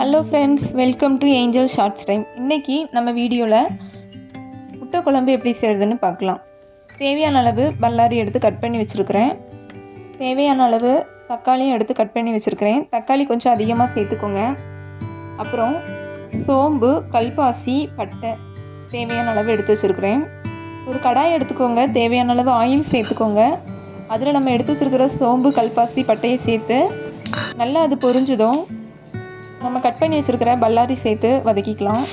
Hello friends welcome to Angel Shorts time இன்றைக்கி நம்ம வீடியோவில் முட்டை குழம்பு எப்படி செய்கிறதுன்னு பார்க்கலாம். தேவையான அளவு பல்லாரி எடுத்து கட் பண்ணி வச்சுருக்கிறேன். தேவையான அளவு தக்காளியும் எடுத்து கட் பண்ணி வச்சுருக்கிறேன். தக்காளி கொஞ்சம் அதிகமாக சேர்த்துக்கோங்க. அப்புறம் சோம்பு கல்பாசி பட்டை தேவையான அளவு எடுத்து வச்சுருக்கிறேன். ஒரு கடாய் எடுத்துக்கோங்க. தேவையான அளவு ஆயில் சேர்த்துக்கோங்க. அதில் நம்ம எடுத்து வச்சுருக்கிற சோம்பு கல்பாசி பட்டையை சேர்த்து நல்லா அது பொரிஞ்சதும் நம்ம கட் பண்ணி வச்சுருக்கிற பல்லாரி சேர்த்து வதக்கிக்கலாம்.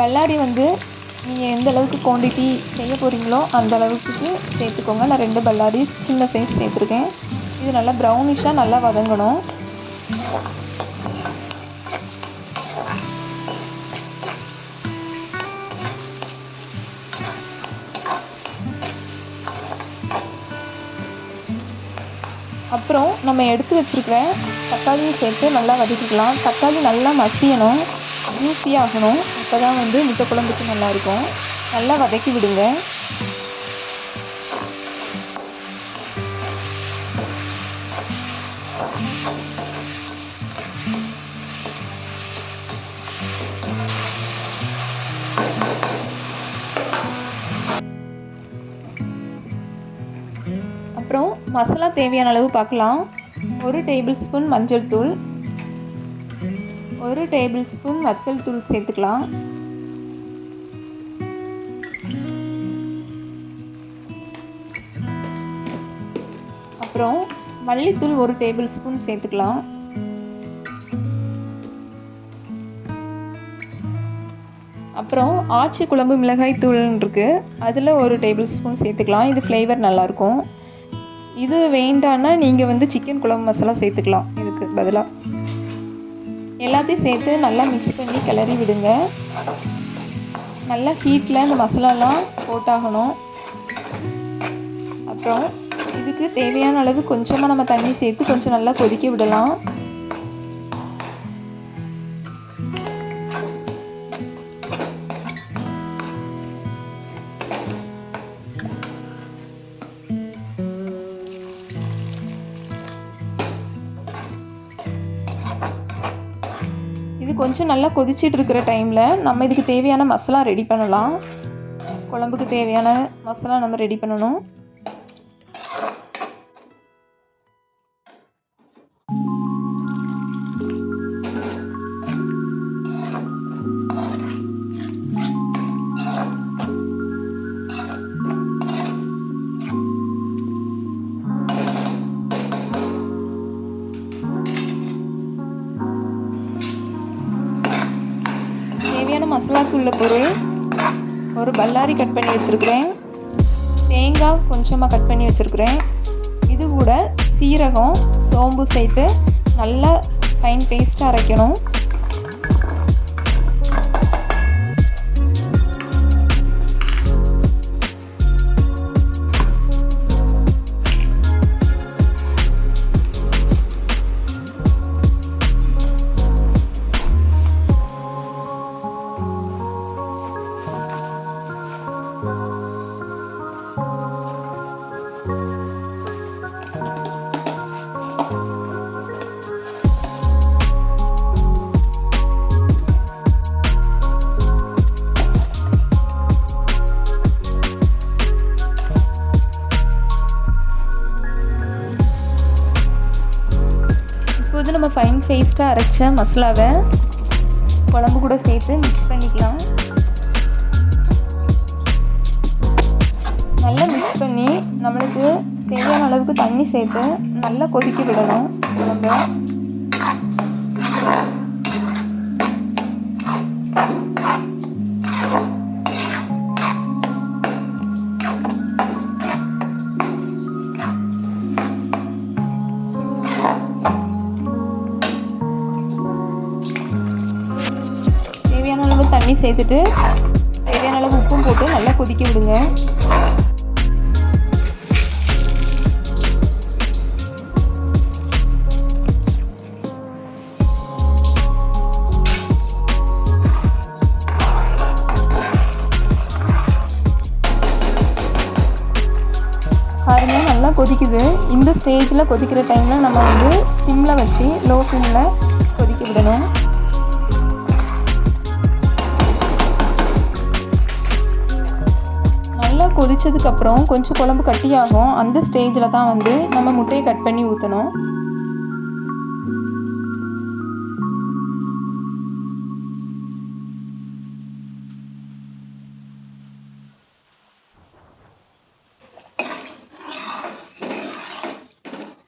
பல்லாரி வந்து நீங்கள் எந்த அளவுக்கு குவான்டிட்டி செய்ய போகிறீங்களோ அந்த அளவுக்கு சேர்த்துக்கோங்க. நான் ரெண்டு பல்லாரி சின்ன சைஸ் சேர்த்துருக்கேன். இது நல்லா ப்ரௌனிஷாக நல்லா வதங்கணும். அப்புறம் நம்ம எடுத்து வச்சுருக்கிற தக்காளியும் சேர்த்து நல்லா வதக்கிக்கலாம். தக்காளி நல்லா மசியணும். ஜூஸி ஆகணும் அப்போ தான் வந்து முட்டை குழம்புக்கு நல்லாயிருக்கும் நல்லா வதக்கி விடுங்க. மசாலா தேவையான அளவு பார்க்கலாம். ஒரு டேபிள் ஸ்பூன் மஞ்சள் தூள். ஒரு டேபிள் ஸ்பூன் வத்தல் தூள் சேர்த்துக்கலாம். அப்புறம் மல்லித்தூள் ஒரு டேபிள் ஸ்பூன் சேர்த்துக்கலாம். அப்புறம் ஆச்சி குழம்பு மிளகாய் தூள்னு இருக்குது அதில் ஒரு டேபிள் ஸ்பூன் சேர்த்துக்கலாம். இது ஃப்ளேவர் நல்லாயிருக்கும் இது வேண்டான்னா நீங்கள் வந்து சிக்கன் குழம்பு மசாலா சேர்த்துக்கலாம். இதுக்கு பதிலாக எல்லாத்தையும் சேர்த்து நல்லா மிக்ஸ் பண்ணி கிளறி விடுங்க. நல்லா ஹீட்டில் இந்த மசாலாலாம் போட்டாகணும். அப்புறம் இதுக்கு தேவையான அளவு கொஞ்சமாக நம்ம தண்ணி சேர்த்து கொஞ்சம் நல்லா கொதிக்க விடலாம். கொஞ்சம் நல்லா கொதிச்சிட்டு இருக்கிற டைமில் நம்ம இதுக்கு தேவையான மசாலா ரெடி பண்ணலாம். குழம்புக்கு தேவையான மசாலா நம்ம ரெடி பண்ணணும். உள்ள பொருள் ஒரு பல்லாரி கட் பண்ணி வச்சுருக்கிறேன். தேங்காய் கொஞ்சமாக கட் பண்ணி வச்சுருக்கிறேன். இது கூட சீரகம் சோம்பு சேர்த்து நல்லா ஃபைன் பேஸ்ட்டாக அரைக்கணும். பேஸ்ட்டாக அரைச்ச மசாலாவை குழம்பு கூட சேர்த்து மிக்ஸ் பண்ணிக்கலாம். நல்லா மிக்ஸ் பண்ணி நம்மளுக்கு தேவையான அளவுக்கு தண்ணி சேர்த்து நல்லா கொதிக்க விடணும் குழம்பு. சேர்த்துட்டு தேவையான அளவு உப்பும் போட்டு நல்லா கொதிக்க விடுங்க. பாருங்க நல்லா கொதிக்குது. இந்த ஸ்டேஜில் கொதிக்கிற டைமில் நம்ம வந்து சிம்மில் வச்சு லோ சிம்மில் கொதிக்க விடணும். கொதித்ததுக்கப்புறம் கொதிச்சதுக்கப்புறம் கொஞ்சம் குழம்பு கட்டியாகும். அந்த ஸ்டேஜில் தான் வந்து நம்ம முட்டையை கட் பண்ணி ஊற்றணும்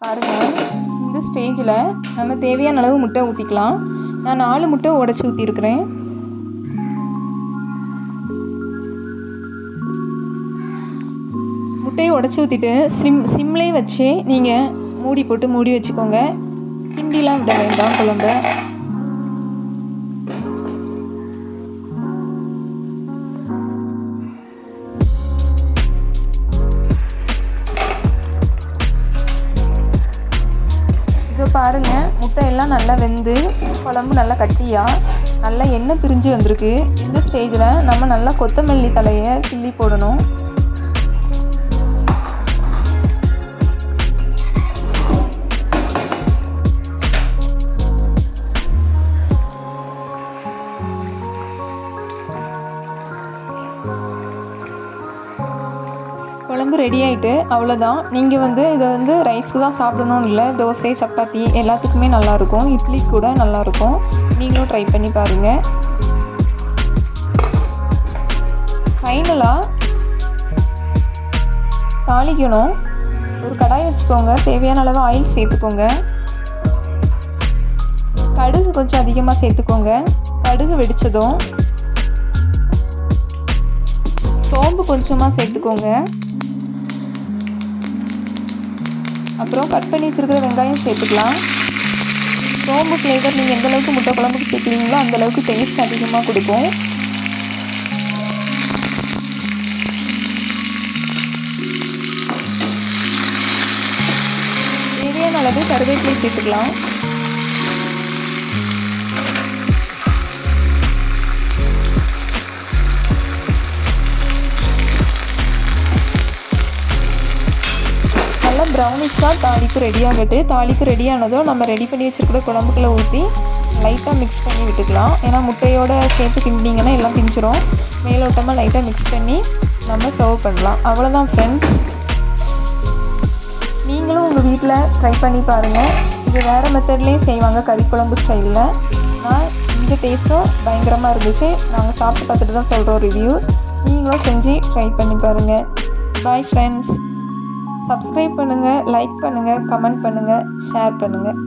பாருங்கள் இந்த ஸ்டேஜில் நம்ம தேவையான அளவு முட்டை ஊற்றிக்கலாம் நான் நாலு முட்டை உடச்சி ஊற்றிருக்கிறேன் முட்டையை உடச்சி ஊற்றிட்டு சிம் சிம்லேயே வச்சு நீங்கள் மூடி போட்டு மூடி வச்சுக்கோங்க. கிண்டிலாம் விட வேண்டாம் குழம்ப. இதோ பாருங்கள் முட்டை எல்லாம் நல்லா வெந்து குழம்பு நல்லா கட்டியாக நல்லா எண்ணெய் பிரிஞ்சு வந்திருக்கு. இந்த ஸ்டேஜில் நம்ம நல்லா கொத்தமல்லி தலையை கிள்ளி போடணும். குழம்பு அவ்வளோதான் நீங்கள் வந்து இதை வந்து ரைஸ்க்கு தான் சாப்பிடணும் இல்லை தோசை சப்பாத்தி எல்லாத்துக்குமே நல்லாயிருக்கும். இட்லி கூட நல்லாயிருக்கும். நீங்களும் ட்ரை பண்ணி பாருங்கள் ஃபைனலாக தாளிக்கணும். ஒரு கடாய் வச்சுக்கோங்க. தேவையான அளவு ஆயில் சேர்த்துக்கோங்க. கடுகு கொஞ்சம் அதிகமாக சேர்த்துக்கோங்க. கடுகு வெடித்ததும் சோம்பு கொஞ்சமாக சேர்த்துக்கோங்க. அப்புறம் கட் பண்ணி வச்சுருக்கிற வெங்காயம் சேர்த்துக்கலாம். சோம்பு ஃப்ளேவர் நீங்கள் எந்த அளவுக்கு முட்டை குழம்புக்கு சேர்க்குறீங்களோ அந்தளவுக்கு டேஸ்ட் அதிகமாக கொடுக்கும். தேவையான அளவு கருவேப்பிலை சேர்த்துக்கலாம். நல்லா ப்ரௌனிஷாக தாளிப்பு ரெடி ஆகட்டு தாளிப்பு ரெடி ஆனதும் நம்ம ரெடி பண்ணி வச்சுருக்கிற குழம்புக்குள்ளே ஊற்றி லைட்டாக மிக்ஸ் பண்ணி விட்டுக்கலாம். ஏன்னா முட்டையோட சேர்த்து கிண்டிங்கன்னா எல்லாம் பிஞ்சிரும் மேலோட்டமாக லைட்டாக மிக்ஸ் பண்ணி நம்ம சர்வ் பண்ணலாம். அவ்வளோதான் ஃப்ரெண்ட்ஸ் நீங்களும் உங்கள் வீட்டில் ட்ரை பண்ணி பாருங்கள் இது வேறு மெத்தட்லேயும் செய்வாங்க கறி குழம்பு ஸ்டைலில் நான் இந்த டேஸ்ட்டும் பயங்கரமாக இருந்துச்சு. நாங்கள் சாப்பிட்டு பார்த்துட்டு தான் சொல்கிறோம் ரிவ்யூ நீங்களும் செஞ்சு ட்ரை பண்ணி பாருங்கள் பாய் ஃப்ரெண்ட்ஸ் சப்ஸ்கிரைப் பண்ணுங்கள் லைக் பண்ணுங்கள் கமெண்ட் பண்ணுங்கள் ஷேர் பண்ணுங்கள்